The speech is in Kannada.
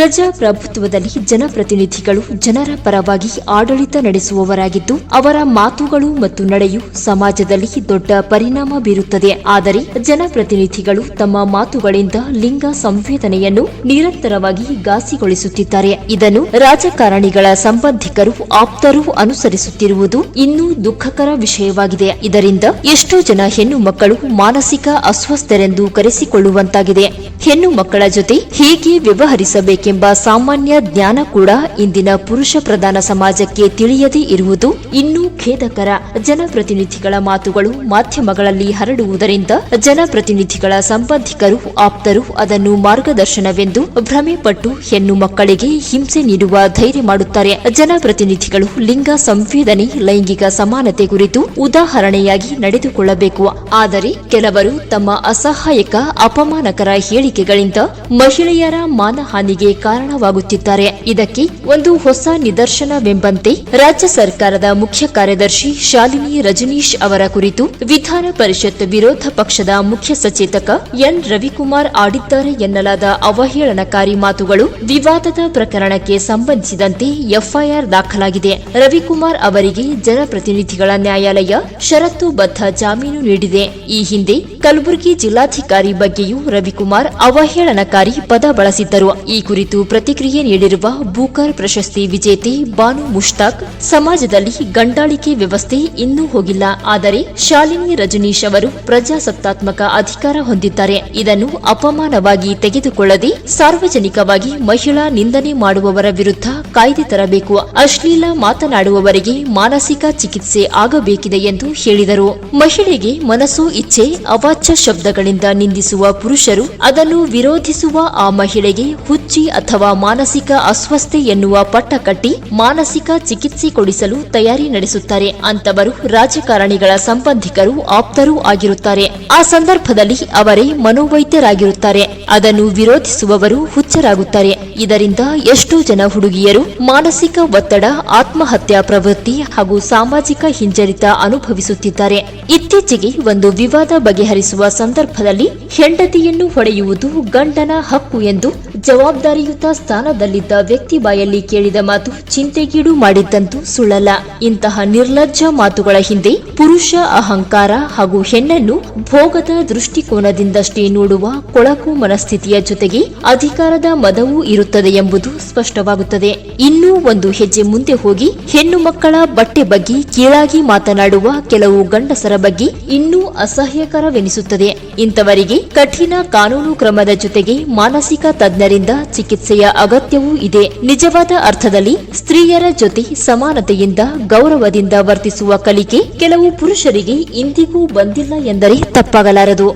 ಪ್ರಜಾಪ್ರಭುತ್ವದಲ್ಲಿ ಜನಪ್ರತಿನಿಧಿಗಳು ಜನರ ಪರವಾಗಿ ಆಡಳಿತ ನಡೆಸುವವರಾಗಿದ್ದು, ಅವರ ಮಾತುಗಳು ಮತ್ತು ನಡೆಯು ಸಮಾಜದಲ್ಲಿ ದೊಡ್ಡ ಪರಿಣಾಮ ಬೀರುತ್ತದೆ. ಆದರೆ ಜನಪ್ರತಿನಿಧಿಗಳು ತಮ್ಮ ಮಾತುಗಳಿಂದ ಲಿಂಗ ಸಂವೇದನೆಯನ್ನು ನಿರಂತರವಾಗಿ ಘಾಸಿಗೊಳಿಸುತ್ತಿದ್ದಾರೆ. ಇದನ್ನು ರಾಜಕಾರಣಿಗಳ ಸಂಬಂಧಿಕರು ಆಪ್ತರು ಅನುಸರಿಸುತ್ತಿರುವುದು ಇನ್ನೂ ದುಃಖಕರ ವಿಷಯವಾಗಿದೆ. ಇದರಿಂದ ಎಷ್ಟೋ ಜನ ಹೆಣ್ಣು ಮಕ್ಕಳು ಮಾನಸಿಕ ಅಸ್ವಸ್ಥರೆಂದು ಕರೆಸಿಕೊಳ್ಳುವಂತಾಗಿದೆ. ಹೆಣ್ಣು ಮಕ್ಕಳ ಜೊತೆ ಹೇಗೆ ವ್ಯವಹರಿಸಬೇಕೆಂಬ ಸಾಮಾನ್ಯ ಜ್ಞಾನ ಕೂಡ ಇಂದಿನ ಪುರುಷ ಪ್ರಧಾನ ಸಮಾಜಕ್ಕೆ ತಿಳಿಯದೇ ಇರುವುದು ಇನ್ನೂ ಖೇದಕರ ಜನಪ್ರತಿನಿಧಿಗಳ ಮಾತುಗಳು ಮಾಧ್ಯಮಗಳಲ್ಲಿ ಹರಡುವುದರಿಂದ ಜನಪ್ರತಿನಿಧಿಗಳ ಸಂಬಂಧಿಕರು ಆಪ್ತರು ಅದನ್ನು ಮಾರ್ಗದರ್ಶನವೆಂದು ಭ್ರಮೆ ಪಟ್ಟು ಹೆಣ್ಣು ಮಕ್ಕಳಿಗೆ ಹಿಂಸೆ ನೀಡುವ ಧೈರ್ಯ ಮಾಡುತ್ತಾರೆ. ಜನಪ್ರತಿನಿಧಿಗಳು ಲಿಂಗ ಸಂವೇದನೆ, ಲೈಂಗಿಕ ಸಮಾನತೆ ಕುರಿತು ಉದಾಹರಣೆಯಾಗಿ ನಡೆದುಕೊಳ್ಳಬೇಕು. ಆದರೆ ಕೆಲವರು ತಮ್ಮ ಅಸಹಾಯಕ, ಅಪಮಾನಕರ ಹೇಳಿಕೆಗಳಿಂದ ಮಹಿಳೆಯರ ಮಾನಹಾನಿಗೆ ಕಾರಣವಾಗುತ್ತಿದ್ದಾರೆ. ಇದಕ್ಕೆ ಒಂದು ಹೊಸ ನಿದರ್ಶನವೆಂಬಂತೆ ರಾಜ್ಯ ಸರ್ಕಾರದ ಮುಖ್ಯ ಕಾರ್ಯದರ್ಶಿ ಶಾಲಿನಿ ರಜನೀಶ್ ಅವರ ಕುರಿತು ವಿಧಾನ ಪರಿಷತ್ ವಿರೋಧ ಪಕ್ಷದ ಮುಖ್ಯ ಸಚೇತಕ ಎನ್ ರವಿಕುಮಾರ್ ಆಡಿದ್ದಾರೆ ಎನ್ನಲಾದ ಅವಹೇಳನಕಾರಿ ಮಾತುಗಳು ವಿವಾದದ ಪ್ರಕರಣಕ್ಕೆ ಸಂಬಂಧಿಸಿದಂತೆ ಎಫ್ಐಆರ್ ದಾಖಲಾಗಿದೆ. ರವಿಕುಮಾರ್ ಅವರಿಗೆ ಜನಪ್ರತಿನಿಧಿಗಳ ನ್ಯಾಯಾಲಯ ಷರತ್ತುಬದ್ಧ ಜಾಮೀನು ನೀಡಿದೆ. ಈ ಹಿಂದೆ ಕಲಬುರಗಿ ಜಿಲ್ಲಾಧಿಕಾರಿ ಬಗ್ಗೆಯೂ ರವಿಕುಮಾರ್ ಅವಹೇಳನಕಾರಿ ಪದ ಬಳಸಿದ್ದರು. ಈ ಕುರಿತು ಪ್ರತಿಕ್ರಿಯೆ ನೀಡಿರುವ ಬೂಕರ್ ಪ್ರಶಸ್ತಿ ವಿಜೇತೆ ಬಾನು ಮುಷ್ತಾಕ್, ಸಮಾಜದಲ್ಲಿ ಗಂಡಾಳಿಕೆ ವ್ಯವಸ್ಥೆ ಇನ್ನೂ ಹೋಗಿಲ್ಲ. ಆದರೆ ಶಾಲಿನಿ ರಜನೀಶ್ ಅವರು ಪ್ರಜಾಸತ್ತಾತ್ಮಕ ಅಧಿಕಾರ ಹೊಂದಿದ್ದಾರೆ. ಇದನ್ನು ಅಪಮಾನವಾಗಿ ತೆಗೆದುಕೊಳ್ಳದೆ ಸಾರ್ವಜನಿಕವಾಗಿ ಮಹಿಳಾ ನಿಂದನೆ ಮಾಡುವವರ ವಿರುದ್ಧ ಕಾಯ್ದೆ ತರಬೇಕು. ಅಶ್ಲೀಲ ಮಾತನಾಡುವವರಿಗೆ ಮಾನಸಿಕ ಚಿಕಿತ್ಸೆ ಆಗಬೇಕಿದೆ ಎಂದು ಹೇಳಿದರು. ಮಹಿಳೆಗೆ ಮನಸ್ಸು, ಇಚ್ಛೆ ಅವಾಚ್ಯ ಶಬ್ದಗಳಿಂದ ನಿಂದಿಸುವ ಪುರುಷರು, ಅದನ್ನು ವಿರೋಧಿಸುವ ಆ ಮಹಿಳೆಗೆ ಹುಚ್ಚಿ ಅಥವಾ ಮಾನಸಿಕ ಅಸ್ವಸ್ಥೆ ಎನ್ನುವ ಪಟ್ಟ ಕಟ್ಟಿ ಮಾನಸಿಕ ಚಿಕಿತ್ಸೆ ಕೊಡಿಸಲು ತಯಾರಿ ನಡೆಸುತ್ತಾರೆ. ಅಂತವರು ರಾಜಕಾರಣಿಗಳ ಸಂಬಂಧಿಕರು ಆಪ್ತರೂ ಆಗಿರುತ್ತಾರೆ. ಆ ಸಂದರ್ಭದಲ್ಲಿ ಅವರೇ ಮನೋವೈದ್ಯರಾಗಿರುತ್ತಾರೆ. ಅದನ್ನು ವಿರೋಧಿಸುವವರು ಹುಚ್ಚರಾಗುತ್ತಾರೆ. ಇದರಿಂದ ಎಷ್ಟೋ ಜನ ಹುಡುಗಿಯರು ಮಾನಸಿಕ ಒತ್ತಡ, ಆತ್ಮಹತ್ಯಾ ಪ್ರವೃತ್ತಿ ಹಾಗೂ ಸಾಮಾಜಿಕ ಹಿಂಜರಿತ ಅನುಭವಿಸುತ್ತಿದ್ದಾರೆ. ಇತ್ತೀಚೆಗೆ ಒಂದು ವಿವಾದ ಬಗೆಹರಿಸುವ ಸಂದರ್ಭದಲ್ಲಿ ಹೆಂಡತಿಯನ್ನು ಹೊಡೆಯುವುದು ಗಂಡನ ಹಕ್ಕು ಎಂದು ಜವಾಬ್ದಾರಿಯುತ ಸ್ಥಾನದಲ್ಲಿದ್ದ ವ್ಯಕ್ತಿ ಬಾಯಲ್ಲಿ ಕೇಳಿದ ಮಾತು ಚಿಂತೆಗೀಡು ಮಾಡಿದ್ದಂತೂ ಸುಳ್ಳಲ್ಲ. ಇಂತಹ ನಿರ್ಲಜ್ಜ ಮಾತುಗಳ ಹಿಂದೆ ಪುರುಷ ಅಹಂಕಾರ ಹಾಗೂ ಹೆಣ್ಣನ್ನು ಭೋಗದ ದೃಷ್ಟಿಕೋನದಿಂದಷ್ಟೇ ನೋಡುವ ಕೊಳಕು ಮನಸ್ಥಿತಿಯ ಜೊತೆಗೆ ಅಧಿಕಾರದ ಮದವೂ ಇರುತ್ತದೆ ಎಂಬುದು ಸ್ಪಷ್ಟವಾಗುತ್ತದೆ. ಇನ್ನೂ ಒಂದು ಹೆಜ್ಜೆ ಮುಂದೆ ಹೋಗಿ ಹೆಣ್ಣು ಮಕ್ಕಳ ಬಟ್ಟೆ ಬಗ್ಗೆ ಕೀಳಾಗಿ ಮಾತನಾಡುವ ಕೆಲವು ಗಂಡಸರ ಬಗ್ಗೆ ಇನ್ನೂ ಅಸಹ್ಯಕರವೆನಿಸುತ್ತದೆ. ಇಂಥವರಿಗೆ ಕಠಿಣ ಕಾನೂನು ಕ್ರಮದ ಜೊತೆಗೆ ಮಾನಸಿಕ ತಜ್ಞರಿಂದ ಚಿಕಿತ್ಸೆಯ ಅಗತ್ಯವೂ ಇದೆ. ನಿಜವಾದ ಅರ್ಥದಲ್ಲಿ ಸ್ತ್ರೀಯರ ಜೊತೆ ಸಮಾನತೆಯಿಂದ ಗೌರವದಿಂದ ವರ್ತಿಸುವ ಕಲಿಕೆ ಕೆಲವು ಪುರುಷರಿಗೆ ಇಂದಿಗೂ ಬಂದಿಲ್ಲ ಎಂದರೆ ತಪ್ಪಾಗಲಾರದು.